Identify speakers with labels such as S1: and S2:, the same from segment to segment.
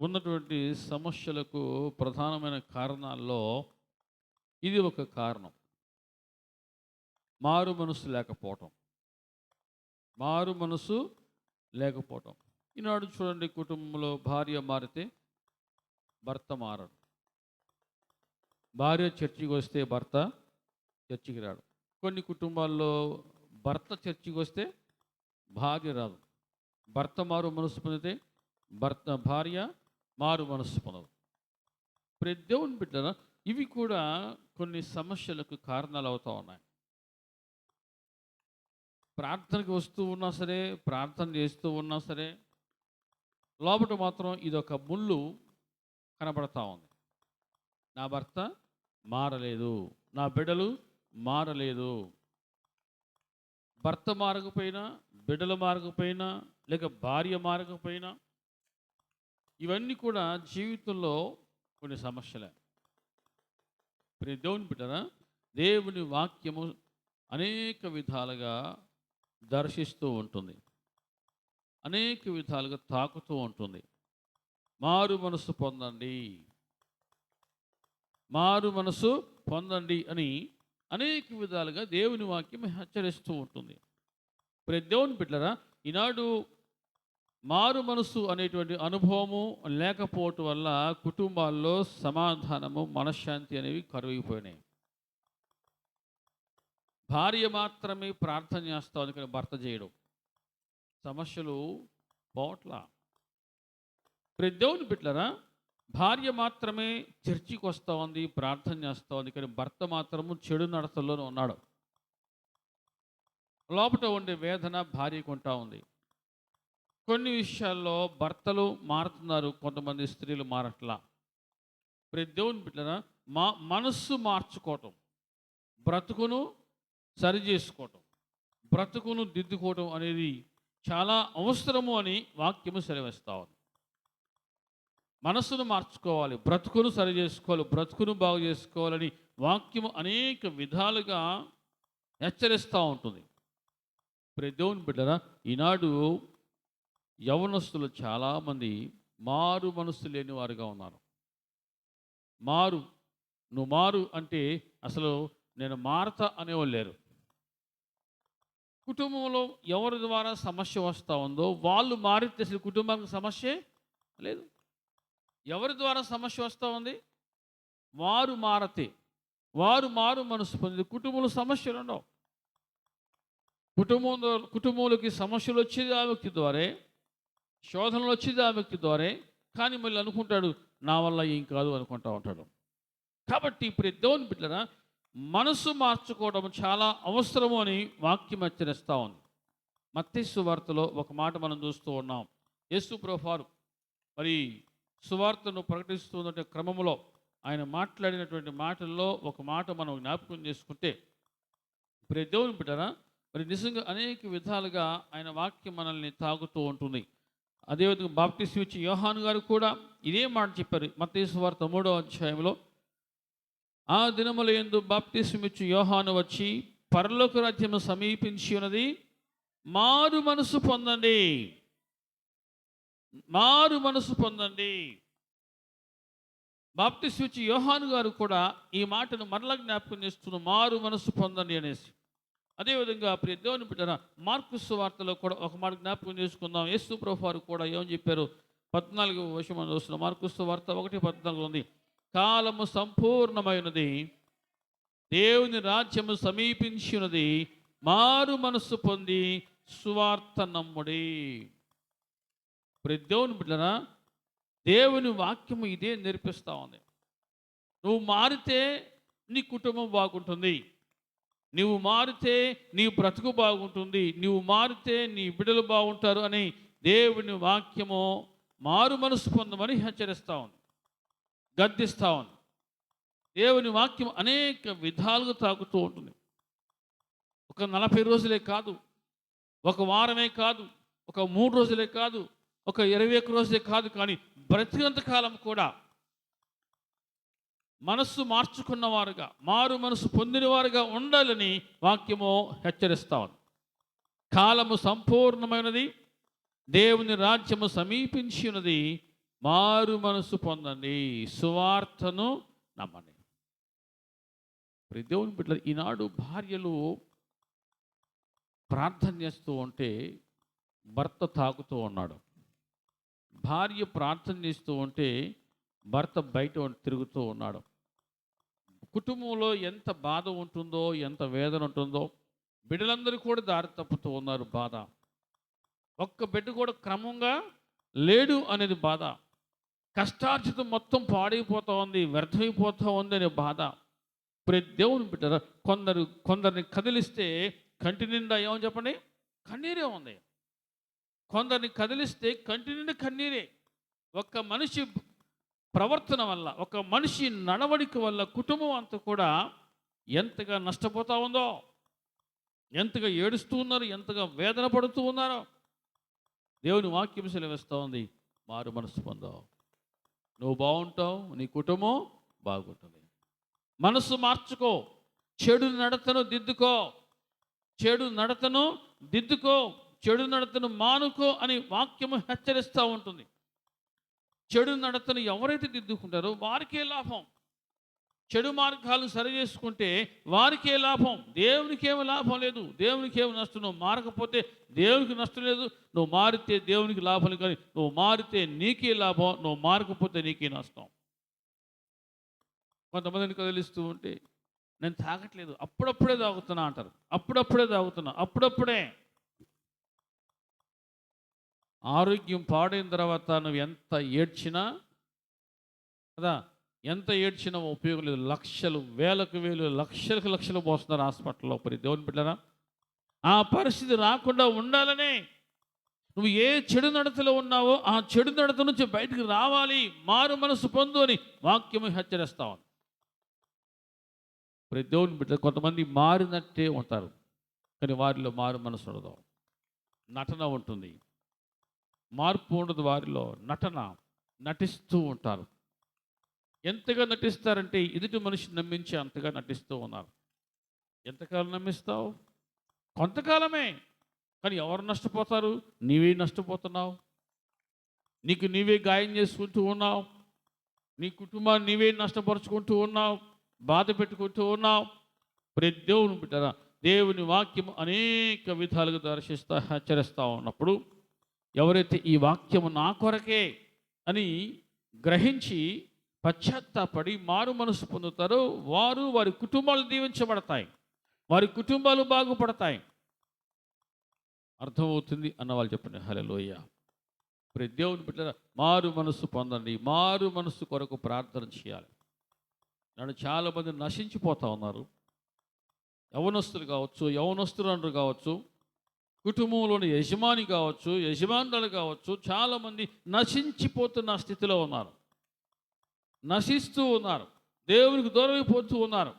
S1: ఉన్నటువంటి సమస్యలకు ప్రధానమైన కారణాల్లో ఇది ఒక కారణం. మారు మనసు లేకపోవటం. మారు మనసు లేకపోవటం. ఈనాడు చూడండి కుటుంబంలో భార్య మారితే భర్త మారడు. భార్య చర్చికి వస్తే భర్త చర్చికి రాడు. కొన్ని కుటుంబాల్లో భర్త చర్చికి వస్తే భార్య రాదు. భర్త మారు మనసు పొందితే భర్త భార్య మారు మనస్సు పొందవు ప్రతి దేవుని బిడ్డ ఇవి కూడా కొన్ని సమస్యలకు కారణాలు అవుతూ ఉన్నాయి. ప్రార్థనకి వస్తూ ఉన్నా సరే ప్రార్థన చేస్తూ ఉన్నా సరే లోపల మాత్రం ఇదొక ముళ్ళు కనబడతా ఉంది. నా భర్త మారలేదు. నా బిడ్డలు మారలేదు. భర్త మారకపోయినా బిడ్డలు మారకపోయినా లేక భార్య మారకపోయినా ఇవన్నీ కూడా జీవితంలో కొన్ని సమస్యలే. ప్రతి దేవుని బిడ్డరా దేవుని వాక్యము అనేక విధాలుగా దర్శిస్తూ ఉంటుంది. అనేక విధాలుగా తాకుతూ ఉంటుంది. మారు మనసు పొందండి. మారు మనసు పొందండి అని అనేక విధాలుగా దేవుని వాక్యం హెచ్చరిస్తూ ఉంటుంది. ప్రతి దేవుని బిడ్డరా ఈనాడు మారు మనసు అనేటువంటి అనుభవము లేకపోవటం వల్ల కుటుంబాల్లో సమాధానము మనశ్శాంతి అనేవి కరువైపోయినాయి భార్య మాత్రమే ప్రార్థన చేస్తాం అందుకని భర్త చేయడం. సమస్యలు పోట్ల. ప్రతి దేవుని బిట్లరా భార్య మాత్రమే చర్చికి వస్తూ ఉంది ప్రార్థన చేస్తూ ఉంది కానీ భర్త మాత్రము చెడు నడతల్లోనే ఉన్నాడు. లోపల ఉండే వేదన భార్యకు ఉంటా ఉంది. కొన్ని విషయాల్లో భర్తలు మారుతున్నారు కొంతమంది స్త్రీలు మారట్లా. ప్రతి దేవుని బిడ్డన మా మనస్సు మార్చుకోవటం బ్రతుకును సరి చేసుకోవటం బ్రతుకును దిద్దుకోవటం అనేది చాలా అవసరము అని వాక్యము సెలవిస్తా ఉంది. మనస్సును మార్చుకోవాలి బ్రతుకును సరి చేసుకోవాలి బ్రతుకును బాగు చేసుకోవాలని వాక్యము అనేక విధాలుగా హెచ్చరిస్తూ ఉంటుంది. ప్రతి దేవుని బిడ్డరా ఈనాడు యవనస్తులు చాలామంది మారు మనస్సు లేని వారుగా ఉన్నారు. మారు నువ్వు మారు అంటే అసలు నేను మారతా అనేవాళ్ళు లేరు. కుటుంబంలో ఎవరి ద్వారా సమస్య వస్తూ ఉందో వాళ్ళు మారితే అసలు కుటుంబానికి సమస్యే లేదు. ఎవరి ద్వారా సమస్య వస్తూ ఉంది? వారు మారతే వారు మారు మనసు పొంది కుటుంబంలో సమస్యలు ఉండవు. కుటుంబంలో కుటుంబంలోకి సమస్యలు వచ్చేది ఆ వ్యక్తి ద్వారే శోధనలు వచ్చింది ఆ వ్యక్తి ద్వారే కానీ మళ్ళీ అనుకుంటాడు నా వల్ల ఏం కాదు అనుకుంటా ఉంటాడు. కాబట్టి ఇప్పుడు దేవుని బిడ్డరా మనసు మార్చుకోవడం చాలా అవసరము అని వాక్యం హెచ్చరిస్తూ ఉంది. మత్తేసు వార్తలో ఒక మాట మనం చూస్తూ ఉన్నాం. యేసు ప్రోఫారు మరి సువార్తను ప్రకటిస్తున్న క్రమంలో ఆయన మాట్లాడినటువంటి మాటల్లో ఒక మాట మనం జ్ఞాపకం చేసుకుంటే ఇప్పుడు దేవుని బిడ్డరా మరి నిజంగా అనేక విధాలుగా ఆయన వాక్యం మనల్ని తాగుతూ ఉంటుంది. అదేవిధంగా బాప్తిస్ ఇచ్చి యోహాను గారు కూడా ఇదే మాట చెప్పారు. మత్తేసు వార్త మూడో అధ్యాయంలో ఆ దినముల ఎందు బాప్తిస్మిచ్చు యోహాను వచ్చి పరలోక రాజ్యము సమీపించి ఉన్నది మారు మనసు పొందండి. మారు మనసు పొందండి. బాప్తి స్విచ్ యోహాను గారు కూడా ఈ మాటను మరల జ్ఞాపకం చేస్తున్న మారు మనసు పొందండి అనేసి. అదేవిధంగా ప్రియ దేవుని బిడ్డన మార్కుస్ వార్తలో కూడా ఒక మాట జ్ఞాపకం చేసుకుందాం. యేసు ప్రోఫారు కూడా ఏమని చెప్పారు? పద్నాలుగు వర్షం మనం చూస్తున్నాం. మార్కుస్ వార్త ఒకటి పద్నాలుగు ఉంది. కాలము సంపూర్ణమైనది దేవుని రాజ్యము సమీపించినది మారు మనస్సు పొంది సువార్త నమ్ముడి. ప్రతి దేవుని బిడ్డరా దేవుని వాక్యము ఇదే నేర్పిస్తూ ఉంది. నువ్వు మారితే నీ కుటుంబం బాగుంటుంది. నీవు మారితే నీ బ్రతుకు బాగుంటుంది నీవు మారితే నీ బిడ్డలు బాగుంటారు అని దేవుని వాక్యము మారు మనసు పొందమని హెచ్చరిస్తూ ఉంది గద్దిస్తూ ఉంది. దేవుని వాక్యం అనేక విధాలుగా తాకుతూ ఉంటుంది. ఒక నలభై రోజులే కాదు ఒక వారమే కాదు ఒక మూడు రోజులే కాదు ఒక ఇరవై ఒక్క రోజులే కాదు కానీ బ్రతికినంత కాలం కూడా మనస్సు మార్చుకున్నవారుగా మారు మనసు పొందినవారుగా ఉండాలని వాక్యము హెచ్చరిస్తా ఉంది. కాలము సంపూర్ణమైనది దేవుని రాజ్యము సమీపించినది మారు మనసు పొందండి సువార్తను నమ్మండి. ప్రియ దేవుని బిడ్డ ఈనాడు భార్యలు ప్రార్థన చేస్తూ ఉంటే భర్త తాగుతూ ఉన్నాడు. భార్య ప్రార్థన చేస్తూ ఉంటే భర్త బయట తిరుగుతూ ఉన్నాడు. కుటుంబంలో ఎంత బాధ ఉంటుందో ఎంత వేదన ఉంటుందో బిడ్డలందరూ కూడా దారి తప్పుతూ ఉన్నారు బాధ. ఒక్క బిడ్డ కూడా క్రమంగా లేడు అనేది బాధ. కష్టార్జితం మొత్తం పాడైపోతూ ఉంది వ్యర్థమైపోతూ ఉంది అనే బాధ. ప్రతి దేవుని బిడ్డ కొందరు కొందరిని కదిలిస్తే కంటి నిండా ఏమని చెప్పండి? కన్నీరే ఉంది. కొందరిని కదిలిస్తే కంటి నిండా కన్నీరే. ఒక్క మనిషి ప్రవర్తన వల్ల ఒక మనిషి నడవడిక వల్ల కుటుంబం అంతా కూడా ఎంతగా నష్టపోతా ఉందో ఎంతగా ఏడుస్తూ ఉన్నారు ఎంతగా వేదన పడుతూ ఉన్నారో దేవుని వాక్యం సెలవిస్తూ ఉంది. మారు మనసు పొందావు. నువ్వు బాగుంటావు నీ కుటుంబం బాగుంటుంది. మనసు మార్చుకో చెడు నడతను దిద్దుకో చెడు నడతను దిద్దుకో చెడు నడతను మానుకో అని వాక్యము హెచ్చరిస్తూ ఉంటుంది. చెడు నడతను ఎవరైతే దిద్దుకుంటారో వారికే లాభం. చెడు మార్గాలు సరి చేసుకుంటే వారికే లాభం. దేవునికి లాభం లేదు. దేవునికి నష్టం? నువ్వు మారకపోతే దేవునికి నష్టం లేదు. నువ్వు మారితే దేవునికి లాభం కానీ నువ్వు మారితే నీకే లాభం. నువ్వు మారకపోతే నీకే నష్టం. కొంతమందిని కదిలిస్తూ ఉంటే నేను తాగట్లేదు. అప్పుడప్పుడే తాగుతున్నా అంటారు. అప్పుడప్పుడే తాగుతున్నా. అప్పుడప్పుడే. ఆరోగ్యం పాడైన తర్వాత నువ్వు ఎంత ఏడ్చినా కదా ఎంత ఏడ్చినా ఉపయోగం లేదు. లక్షలు వేలకు వేలు లక్షలకు లక్షలు పోస్తున్నారు హాస్పిటల్లో మరి. దేవుని బిడ్డరా ఆ పరిస్థితి రాకుండా ఉండాలనే నువ్వు ఏ చెడు నడతలో ఉన్నావో ఆ చెడు నడత నుంచి బయటికి రావాలి మారు మనసు పొందు అని వాక్యము హెచ్చరిస్తావు ప్రతి దేవుని బిడ్డ కొంతమంది మారినట్టే ఉంటారు కానీ వారిలో మారు మనసు ఉండదు. నటన ఉంటుంది. మార్పు ఉండదు వారిలో. నటన నటిస్తూ ఉంటారు. ఎంతగా నటిస్తారంటే ఎదుటి మనిషిని నమ్మించి అంతగా నటిస్తూ ఉన్నారు. ఎంతకాలం నమ్మిస్తావు? కొంతకాలమే. కానీ ఎవరు నష్టపోతారు? నీవే నష్టపోతున్నావు. నీకు నీవే గాయం చేసుకుంటూ ఉన్నావు. నీ కుటుంబాన్ని నీవే నష్టపరుచుకుంటూ ఉన్నావు. బాధ పెట్టుకుంటూ ఉన్నావు. ప్రతి దేవుని బిడ్డరా దేవుని వాక్యం అనేక విధాలుగా దర్శిస్తా హెచ్చరిస్తూ ఉన్నప్పుడు ఎవరైతే ఈ వాక్యము నా కొరకే అని గ్రహించి పశ్చాత్తాపడి మారు మనసు పొందుతారో వారు వారి కుటుంబాలు దీవించబడతాయి. వారి కుటుంబాలు బాగుపడతాయి. అర్థమవుతుంది అన్న వాళ్ళు చెప్పండి. హలోయ ప్రతి దేవుని బిడ్డ మారు మనసు పొందండి. మారు మనసు కొరకు ప్రార్థన చేయాలి. నన్ను చాలామంది నశించిపోతా ఉన్నారు. యవనస్తులు కావచ్చు యవనస్తులు కావచ్చు కుటుంబంలోని యజమాని కావచ్చు యజమానులు కావచ్చు చాలామంది నశించిపోతున్న స్థితిలో ఉన్నారు. నశిస్తూ ఉన్నారు. దేవునికి దూరమైపోతూ ఉన్నారు.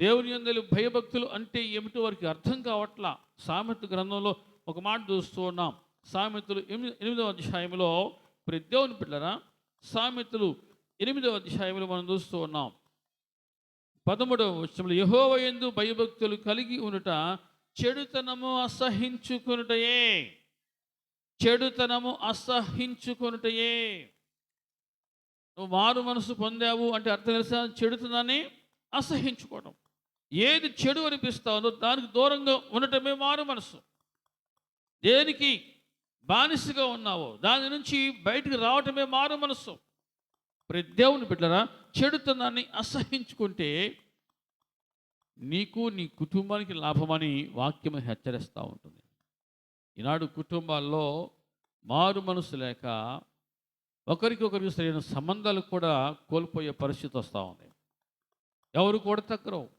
S1: దేవుని అందరి భయభక్తులు అంటే ఏమిటో వారికి అర్థం కావట్లా? సామెత గ్రంథంలో ఒక మాట చూస్తూ ఉన్నాం. సామెతలు ఎనిమిది ఎనిమిదవ అధ్యాయంలో ప్రతి దేవుని పిల్లరా సామెతలు ఎనిమిదవ అధ్యాయంలో మనం చూస్తూ ఉన్నాం. పదమూడవ వచ్చంలో యహోవయందు భయభక్తులు కలిగి ఉండుట చెడుతనము అసహించుకునుటయే. చెడుతనము అసహించుకునుటయే. నువ్వు మారు మనసు పొందావు అంటే అర్థం తెలుసా? చెడుతనాన్ని అసహించుకోవడం. ఏది చెడు అనిపిస్తావో దానికి దూరంగా ఉండటమే మారు మనసు. దేనికి బానిసగా ఉన్నావో దాని నుంచి బయటికి రావటమే మారు మనసు. ప్రతి దేవుని బిడ్డరా చెడుతనాన్ని అసహించుకుంటే నీకు నీ కుటుంబానికి లాభమని వాక్యం హెచ్చరిస్తూ ఉంటుంది. ఈనాడు కుటుంబాల్లో మారు మనసు లేక ఒకరికొకరికి సరైన సంబంధాలు కూడా కోల్పోయే పరిస్థితి వస్తూ ఉంది. ఎవరు కూడా తగ్గరు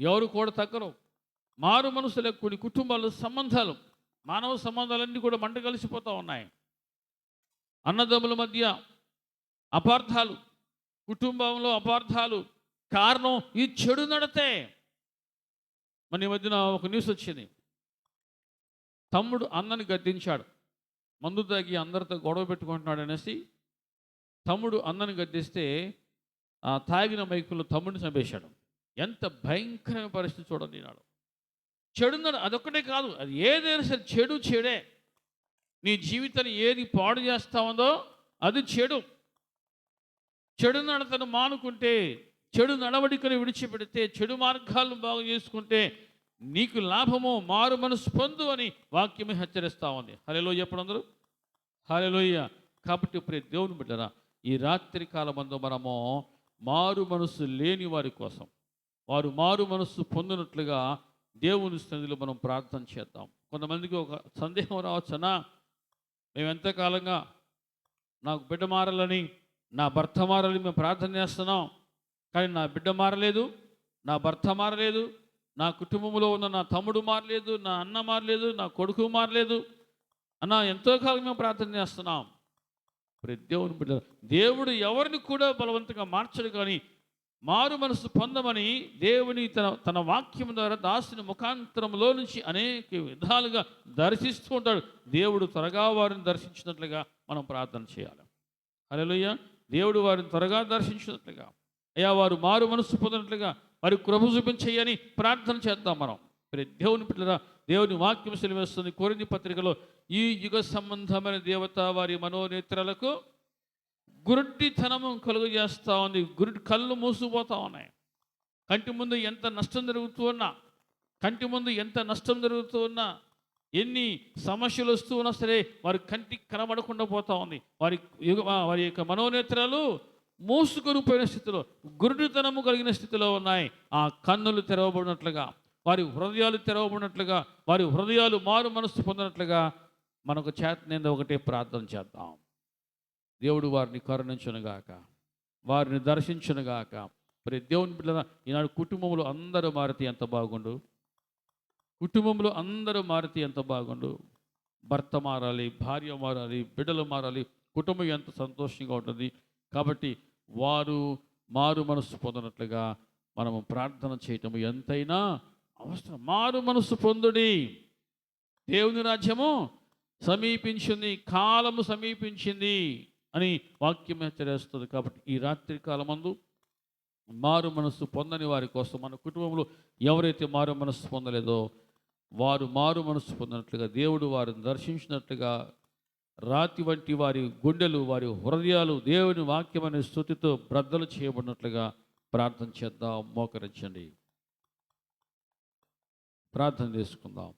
S1: ఎవరు కూడా తగ్గరు మారు మనసు లేక కొన్ని కుటుంబాల్లో సంబంధాలు మానవ సంబంధాలన్నీ కూడా మంట కలిసిపోతూ ఉన్నాయి. అన్నదమ్ముల మధ్య అపార్థాలు కుటుంబంలో అపార్థాలు కారణం ఈ చెడు నడతే. మన ఈ మధ్యన ఒక న్యూస్ వచ్చింది. తమ్ముడు అన్నని గద్దించాడు. మందు తాగి అందరితో గొడవ పెట్టుకుంటున్నాడు అనేసి తమ్ముడు అన్నని గద్దిస్తే ఆ తాగిన మైకుల్లో తమ్ముడిని చంపేశాడు. ఎంత భయంకరమైన పరిస్థితి చూడండి ఈనాడు. చెడు నడ అదొక్కటే కాదు అది ఏదైనా సరే చెడు చెడే. నీ జీవితాన్ని ఏది పాడు చేస్తా ఉందో అది చెడు. చెడు నడతను మానుకుంటే చెడు నడవడికను విడిచిపెడితే చెడు మార్గాలను బాగు చేసుకుంటే నీకు లాభము మారు మనసు పొందు అని వాక్యమే హెచ్చరిస్తా ఉంది. హలో ఎప్పుడందరూ అందరూ కాబట్టి ప్రియ దేవుని బిడ్డరా ఈ రాత్రి కాలమందు మనము మారు మనసు లేని వారి కోసం వారు మారు మనస్సు పొందినట్లుగా దేవుని స్థితిలో మనం ప్రార్థన చేద్దాం. కొంతమందికి ఒక సందేహం రావచ్చనా మేము ఎంతకాలంగా నాకు బిడ్డ మారాలని నా భర్త మారాలని మేము ప్రార్థన చేస్తున్నాం. కానీ నా బిడ్డ మారలేదు నా భర్త మారలేదు నా కుటుంబంలో ఉన్న నా తమ్ముడు మారలేదు నా అన్న మారలేదు నా కొడుకు మారలేదు. అన్న ఎంతో కాలం మేము ప్రార్థన చేస్తున్నాం. ప్రతి దేవుని బిడ్డ దేవుడు ఎవరిని కూడా బలవంతంగా మార్చడు కానీ మారు మనసు పొందమని దేవుని తన తన వాక్యం ద్వారా దాసుని ముఖాంతరంలో నుంచి అనేక విధాలుగా దర్శిస్తూ ఉంటాడు. దేవుడు త్వరగా వారిని దర్శించినట్లుగా మనం ప్రార్థన చేయాలి. హల్లెలూయా. దేవుడు వారిని త్వరగా దర్శించినట్లుగా. అయ్యా వారు మారు మనసు పొందినట్లుగా వారి కృప చూపించేయని ప్రార్థన చేద్దాం మనం. మరి దేవుని పిల్లరా దేవుని వాక్యం సెలవేస్తుంది కోరింది పత్రికలో ఈ యుగ సంబంధమైన దేవత వారి మనోనేత్రాలకు గురుడితనము కలుగు చేస్తూ ఉంది. గురుడి కళ్ళు మూసిపోతూ ఉన్నాయి. కంటి ముందు ఎంత నష్టం జరుగుతూ ఉన్నా కంటి ముందు ఎంత నష్టం జరుగుతూ ఉన్నా ఎన్ని సమస్యలు వస్తూ ఉన్నా సరే వారి కంటికి కనబడకుండా పోతా ఉంది. వారి యుగ వారి యొక్క మనోనేత్రాలు మోసుకొని పోయిన స్థితిలో గురుడితనము కలిగిన స్థితిలో ఉన్నాయి. ఆ కన్నులు తెరవబడినట్లుగా వారి హృదయాలు తెరవబడినట్లుగా వారి హృదయాలు మారు మనస్సు పొందినట్లుగా మనకు చేతనేందో ఒకటే ప్రార్థన చేద్దాం. దేవుడు వారిని కరుణించునుగాక వారిని దర్శించునుగాక. మరి దేవుని బిడ్డ ఈనాడు కుటుంబంలో అందరూ మారితే ఎంత బాగుండు? కుటుంబంలో అందరూ మారితే ఎంత బాగుండు? భర్త మారాలి భార్య మారాలి బిడ్డలు మారాలి కుటుంబం ఎంత సంతోషంగా ఉంటుంది? కాబట్టి వారు మారు మనస్సు పొందినట్లుగా మనము ప్రార్థన చేయటం ఎంతైనా అవసరం. మారు మనస్సు పొందుడి. దేవుని రాజ్యము సమీపించింది కాలము సమీపించింది అని వాక్యం హెచ్చరిస్తుంది కాబట్టి ఈ రాత్రి కాలమందు మారు మనస్సు పొందని వారి కోసం మన కుటుంబంలో ఎవరైతే మారు మనస్సు పొందలేదో వారు మారు మనస్సు పొందినట్లుగా దేవుడు వారిని దర్శించినట్లుగా రాతి వంటి వారి గుండెలు వారి హృదయాలు దేవుని వాక్యమనే స్థుతితో బ్రద్దలు చేయబడినట్లుగా ప్రార్థన చేద్దాం మోకరించండి. ప్రార్థన చేసుకుందాం.